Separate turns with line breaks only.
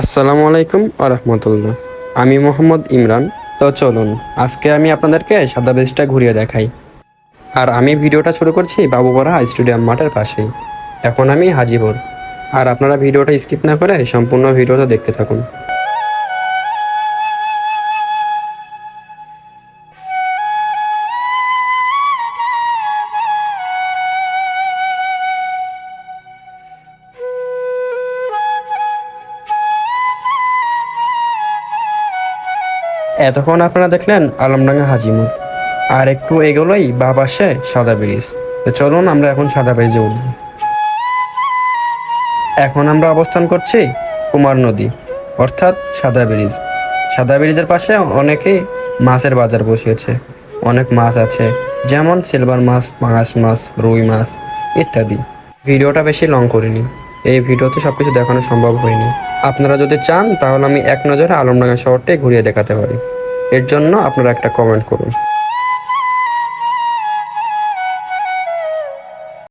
আসসালামু আলাইকুম আরহামতুল্লাহ আমি মোহাম্মদ ইমরান। তো চলুন, আজকে আমি আপনাদেরকে সাদা বেজটা ঘুরিয়ে দেখাই। আর আমি ভিডিওটা শুরু করছি বাবুপাড়া স্টেডিয়াম মাঠের পাশেই। এখন আমি হাজিপুর। আর আপনারা ভিডিওটা স্কিপ না করে সম্পূর্ণ ভিডিওটা দেখতে থাকুন। এতক্ষণ আপনারা দেখলেন আলমডাঙ্গা হাজিমুর আর একটু এগোলেই বা পাশে সাদা ব্রিজ। তো চলুন আমরা এখন সাদা ব্রিজে উঠব। এখন আমরা অবস্থান করছি কুমার নদী, অর্থাৎ সাদা ব্রিজ। সাদা ব্রিজের পাশে অনেকে মাছের বাজার বসিয়েছে। অনেক মাছ আছে, যেমন সিলভার মাছ, পাঙাশ মাছ, রুই মাছ ইত্যাদি। ভিডিওটা বেশি লং করিনি। এই ভিডিওতে সব কিছু দেখানো সম্ভব হয়নি। আপনারা যদি চান, তাহলে আমি এক নজরে আলমডাঙ্গা শহরটাই ঘুরিয়ে দেখাতে পারি। এর জন্য আপনারা একটা কমেন্ট করুন।